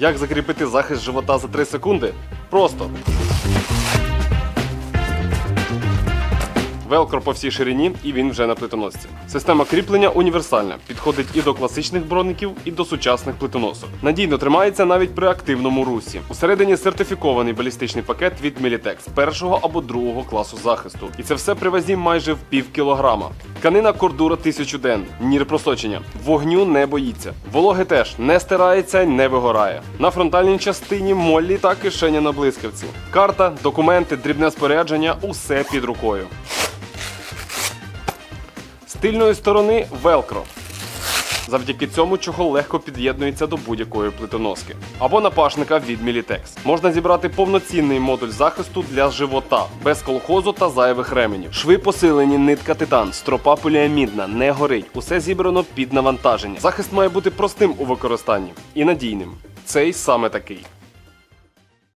Як закріпити захист живота за 3 секунди? Просто. Велкро по всій ширині, і він вже на плитоносці. Система кріплення універсальна, підходить і до класичних броників, і до сучасних плитоносок. Надійно тримається навіть при активному русі. Усередині сертифікований балістичний пакет від Militex першого або другого класу захисту. І це все при вазі майже в пів кілограма. Тканина кордура 1000 ден, нір просочення. Вогню не боїться. Вологи теж не стирається, не вигорає. На фронтальній частині моллі та кишеня на блискавці. Карта, документи, дрібне спорядження усе під рукою. З тильної сторони велкро. Завдяки цьому чохол легко під'єднується до будь-якої плитоноски. Або напашника від Militex. Можна зібрати повноцінний модуль захисту для живота, без колхозу та зайвих ременів. Шви посилені, нитка титан, стропа поліамідна, не горить. Усе зібрано під навантаження. Захист має бути простим у використанні і надійним. Цей саме такий.